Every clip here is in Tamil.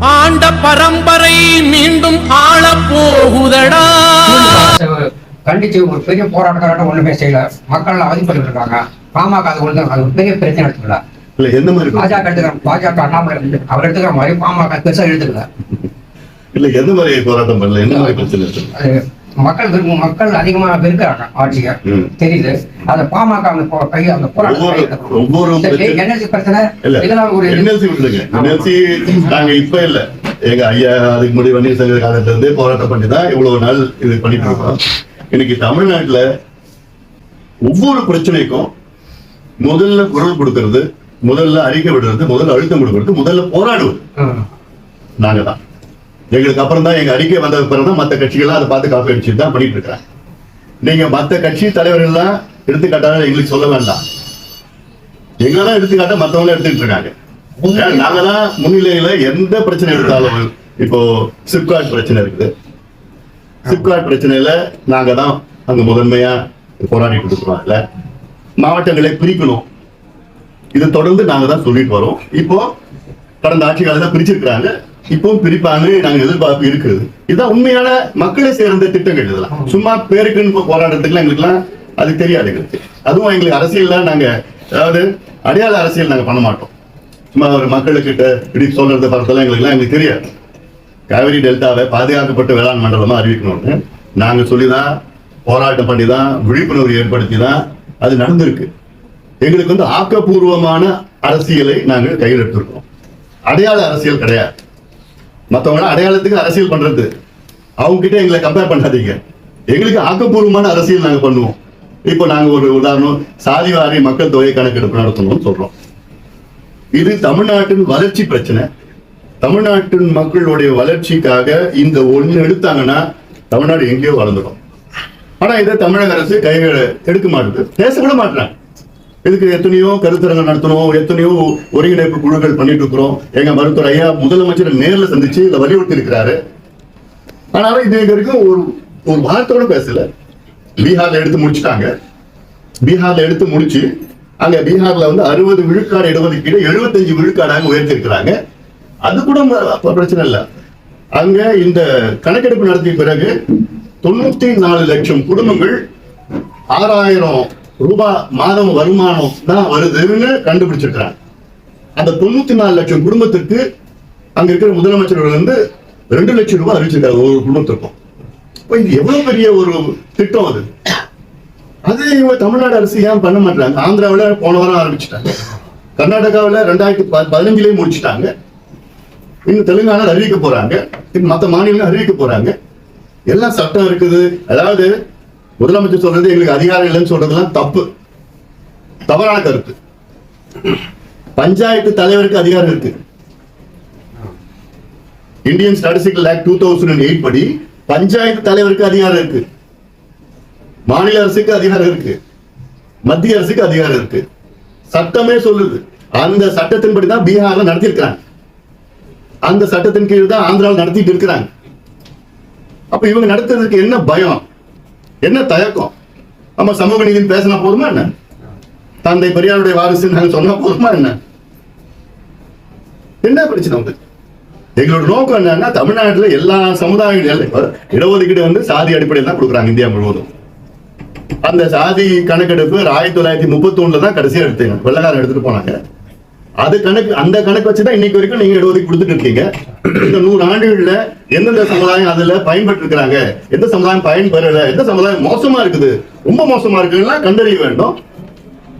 ஆண்ட பரம்பரை மீண்டும் ஆள போகுதடா. கண்டிச்சு ஒரு பெரிய போராட்டக்காரட்ட ஒண்ணுமே செய்யல. மக்கள் அவதிப்பட்டு இருக்காங்க. பாமக அது ஒரு பெரிய பிரச்சனை எடுத்துக்கல. இல்ல எந்த மாதிரி பாஜக எடுத்துக்கிற பாஜக அண்ணாமலை எடுத்து- அவர் எடுத்துக்கிற மாதிரி பாமக பெருசா எடுத்துக்கல. இல்ல எந்த மாதிரி போராட்டம் பண்ணல? என்ன மாதிரி பிரச்சனை மக்கள் மக்கள் அதிகமா வெறுக்கிறாங்க ஆட்சியை. தெரியுது. அத பாமக அந்த கை அந்த போராட்டம் இந்த பிரச்சனை- இதெல்லாம் ஒரு என்எல்சி விட்டுருங்க. என்எல்சி நாங்க இப்ப இல்ல. எங்க ஐயா அதுக்கு முன்னாடி வன்னியர் சங்க காலத்துல இருந்தே போராட்டம் பண்ணி தான் இவ்வளவு நாள் இது பண்ணிட்டு இருக்கோம். இன்னைக்கு தமிழ்நாட்டுல ஒவ்வொரு பிரச்சனைக்கும் முதல்ல குரல் கொடுக்கறது முதல்ல அறிக்கை விடுறது முதல்ல அழுத்தம் கொடுக்கறது முதல்ல போராடுவது. நாங்க தான் எங்களுக்கு அப்புறம் தான் எங்க அறிக்கை வந்த பிறகு மத்த கட்சிகள்லாம் அதை பார்த்து காப்பி அடிச்சு தான் பண்ணிட்டு இருக்காங்க நீங்க மத்த கட்சி தலைவர்கள் எல்லாம் எடுத்துக்காட்டாக எங்களுக்கு சொல்ல வேண்டாம். எங்களை தான் எடுத்துக்காட்ட மத்தவங்க எடுத்துட்டு இருக்காங்க. நாங்க தான் முன்னிலையில எந்த பிரச்சனை எடுத்தாலும் இப்போ சிப்காட் பிரச்சனை இருக்குது. சிப்காட் பிரச்சனையில நாங்க தான் அங்க முதன்மையா போராடிட்டு இருக்கிறோம் இல்ல மாவட்டங்களை பிரிக்கணும். இது தொடர்ந்து நாங்க தான் சொல்லிட்டு வரோம். இப்போ கடந்த ஆட்சி காலத்துல பிரிச்சிருக்கிறாங்க. இப்போ பிரிப்பாங்க நாங்க எதிர்பார்ப்பு இருக்குது. இதுதான் உண்மையான மக்களை சேர்ந்த திட்டங்கள் இதெல்லாம். சும்மா பேருக்குன்னு போராடுறதுக்குலாம் எங்களுக்குலாம் அது தெரியாது எங்களுக்கு. அதுவும் எங்களுக்கு அரசியல்லாம் நாங்க அதாவது அடையாள அரசியல் நாங்க பண்ண மாட்டோம். சும்மா ஒரு மக்களுக்கிட்ட இப்படி சொல்றது பார்த்தெல்லாம் எங்களுக்குலாம் எங்களுக்கு தெரியாது. காவிரி டெல்டாவை பாதுகாக்கப்பட்ட வேளாண் மண்டலமா அறிவிக்கணும்னு நாங்க சொல்லிதான் போராட்டம் பண்ணி தான் விழிப்புணர்வு ஏற்படுத்தி தான் அது நடந்திருக்கு. எங்களுக்கு வந்து ஆக்கப்பூர்வமான அரசியலை நாங்கள் கையில் எடுத்திருக்கோம். அடையாள அரசியல் கிடையாது. மற்றவங்க அடையாளத்துக்கு அரசியல் பண்றது. அவங்க கிட்ட எங்களை கம்பேர் பண்ணாதீங்க. எங்களுக்கு ஆக்கப்பூர்வமான அரசியல் நாங்க பண்ணுவோம். இப்போ நாங்க ஒரு உதாரணம் சாதிவாரி மக்கள் தொகை கணக்கெடுப்பு நடத்தணும்னு சொல்றோம். இது தமிழ்நாட்டின் வளர்ச்சி பிரச்சனை. தமிழ்நாட்டின் மக்களுடைய வளர்ச்சிக்காக இந்த ஒண்ணு எடுத்தாங்கன்னா தமிழ்நாடு எங்கேயோ வளர்ந்துடும். ஆனா இதை தமிழக அரசு கைகளை எடுக்க மாட்டுது. பேச கூட இதுக்கு எத்தனையோ கருத்தரங்கம் நடத்தணும் எத்தனையோ ஒருங்கிணைப்பு குழுக்கள் பண்ணிட்டு இருக்கிறோம் எங்க மருத்துவர் ஐயா முதலமைச்சர் நேர்ல சந்திச்சு இதை வலியுறுத்தி இருக்கிறாரு ஆனாலும் இது இது வரைக்கும் ஒரு ஒரு வார்த்தையோட பேசல. பீகார்ல எடுத்து முடிச்சிட்டாங்க. பீகார்ல எடுத்து முடிச்சு அங்க பீகார்ல வந்து அறுபது விழுக்காடு இடஒதுக்கீடு எழுபத்தஞ்சு விழுக்காடாக உயர்த்திருக்கிறாங்க அது கூட பிரச்சனை இல்லை. அங்க இந்த கணக்கெடுப்பு நடத்திய பிறகு தொண்ணூத்தி நாலு லட்சம் குடும்பங்கள் ஆறாயிரம் ரூபாய் மாதம் வருமானம் தான் வருதுன்னு கண்டுபிடிச்சிருக்கிறாங்க அந்த தொண்ணூத்தி நாலு லட்சம் குடும்பத்துக்கு அங்க இருக்கிற முதலமைச்சர்கள் வந்து ரெண்டு லட்சம் ரூபாய் அறிவிச்சிருக்காரு ஒரு குடும்பத்திற்கும். இப்போ இது எவ்வளவு பெரிய ஒரு திட்டம் அது? அது இவங்க தமிழ்நாடு அரசு ஏன் பண்ண மாட்டாங்க ஆந்திராவில் போன வாரம் ஆரம்பிச்சிட்டாங்க. கர்நாடகாவில் ரெண்டாயிரத்தி ப- முடிச்சுட்டாங்க முடிச்சிட்டாங்க. இன்னும் தெலுங்கானா அறிவிக்க போறாங்க. இன்னும் மத்த மாநிலம் அறிவிக்க போறாங்க. எல்லாம் சட்டம் இருக்குது. அதாவது முதலமைச்சர் சொல்றது எங்களுக்கு அதிகாரம் இல்லைன்னு சொல்றதெல்லாம் தப்பு. தவறான கருத்து. பஞ்சாயத்து தலைவருக்கு அதிகாரம் இருக்கு. Indian statistical act two thousand eight படி பஞ்சாயத்து தலைவருக்கு அதிகாரம் இருக்கு. மாநில அரசுக்கு அதிகாரம் இருக்கு. மத்திய அரசுக்கு அதிகாரம் இருக்கு. சட்டமே சொல்லுது. அந்த சட்டத்தின்படி தான் பீகார்ல நடத்திருக்கிறாங்க அந்த சட்டத்தின் கீழ் தான் ஆந்திராவில் நடத்திட்டு இருக்கிறாங்க. அப்ப இவங்க நடத்துறதுக்கு என்ன பயம்? என்ன தயக்கம்? நம்ம சமூக நீதினு பேசினா போதுமா என்ன? தந்தை பெரியாருடைய வாரிசு நாங்க சொன்னா போதுமா என்ன? என்ன பிரச்சனை உங்களுக்கு எங்களோட நோக்கம் என்னன்னா தமிழ்நாட்டுல எல்லா சமுதாயங்கள் இடஒதுக்கீடு வந்து சாதி அடிப்படையில் தான் கொடுக்குறாங்க இந்தியா முழுவதும். அந்த சாதி கணக்கெடுப்பு ஆயிரத்தி தொள்ளாயிரத்தி முப்பத்தி ஒண்ணுல தான் கடைசியா எடுத்தாங்க வெள்ளக்காரன் எடுத்துட்டு போனாங்க. அது கணக்கு அந்த கணக்கு வச்சுதான் இன்னைக்கு வரைக்கும் நீங்க இடஒதுக்கீடு கொடுத்துட்டு இருக்கீங்க. இந்த நூறு ஆண்டுகள்ல எந்தெந்த சமுதாயம் அதுல பயன்பட்டு இருக்கிறாங்க எந்த சமுதாயம் பயன்பெறல எந்த சமுதாயம் மோசமா இருக்குது? ரொம்ப மோசமா இருக்குன்னா கண்டறிய வேண்டும்.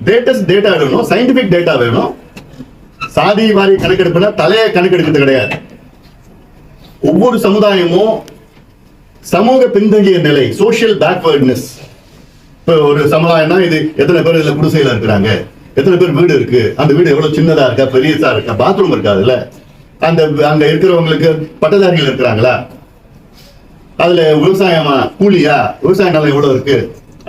டேட்டஸ் டேட்டா வேணும். சயின்டிபிக் டேட்டா வேணும். சாதி வாரி கணக்கெடுப்புனா தலையை கணக்கெடுக்கிறது கிடையாது. ஒவ்வொரு சமுதாயமும் சமூக பின்தங்கிய நிலை சோஷியல் பேக்வர்ட்னஸ் இப்போ ஒரு சமுதாயம்னா இது எத்தனை பேர் இதுல குடிசையில இருக்கிறாங்க? எத்தனை பேர் வீடு இருக்கு? அந்த வீடு எவ்வளவு சின்னதா இருக்கா பெரியதா இருக்கா? பாத்ரூம் இருக்காதுல்ல அந்த அங்க இருக்கிறவங்களுக்கு பட்டதாரிகள் இருக்கிறாங்களா? அதுல விவசாயமா கூலியா? விவசாய நிலம் எவ்வளவு இருக்கு?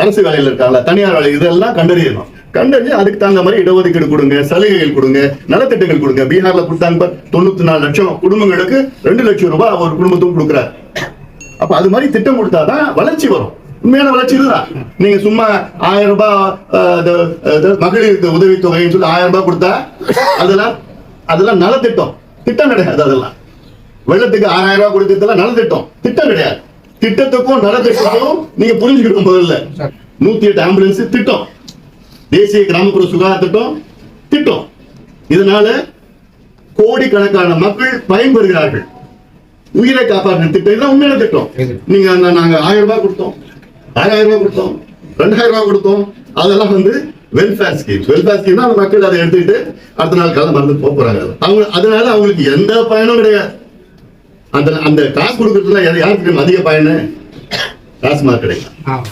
அரசு வேலையில இருக்காங்களா? தனியார் வேலை இதெல்லாம் கண்டறியணும். கண்டறிஞ்சு அதுக்கு தகுந்த மாதிரி இடஒதுக்கீடு கொடுங்க சலுகைகள் கொடுங்க நலத்திட்டங்கள் கொடுங்க. பீகார்ல கொடுத்தாங்க தொண்ணூத்தி நாலு லட்சம் குடும்பங்களுக்கு ரெண்டு லட்சம் ரூபாய் ஒரு குடும்பத்துக்கும் கொடுக்குறாரு. அப்ப அது மாதிரி திட்டம் கொடுத்தாதான் வளர்ச்சி வரும். உண்மையான வளர்ச்சி இதுதான் நீங்க சும்மா ஆயிரம் ரூபாய் மகளிருக்கு உதவித்தொகைன்னு சொல்லி ஆயிரம் ரூபாய் கொடுத்தா அதெல்லாம் அதெல்லாம் நலத்திட்டம் திட்டம். கிடையாது அதெல்லாம். வெள்ளத்துக்கு ஆறாயிரம் ரூபாய் கொடுத்ததுல நலத்திட்டம் திட்டம். கிடையாது. திட்டத்துக்கும் நலத்திட்டத்துக்கும் நீங்க புரிஞ்சுக்கணும் முதல்ல. நூத்தி எட்டு ஆம்புலன்ஸ் திட்டம். தேசிய கிராமப்புற சுகாதார திட்டம் திட்டம். இதனால கோடிக்கணக்கான மக்கள் பயன்பெறுகிறார்கள். உயிரை காப்பாற்ற திட்டம். இதுதான் உண்மையான திட்டம். நீங்க நாங்க ஆயிரம் ரூபாய் கொடுத்தோம். ஆறாயிரம் ரூபாய் கொடுத்தோம். ரெண்டாயிரம் ரூபாய் கொடுத்தோம். அதெல்லாம் வந்து வெல்ஃபேர் ஸ்கீம் வெல்ஃபேர் ஸ்கீம் அந்த மக்கள் அதை எடுத்துக்கிட்டு அடுத்த நாள் காலம் மறந்து போக போறாங்க. அவங்க அதனால அவங்களுக்கு எந்த பயனும் கிடையாது. அந்த அந்த காசு கொடுக்கறதுல யாருக்கு அதிக பயனு? மார்க் கிடையாது ஆமா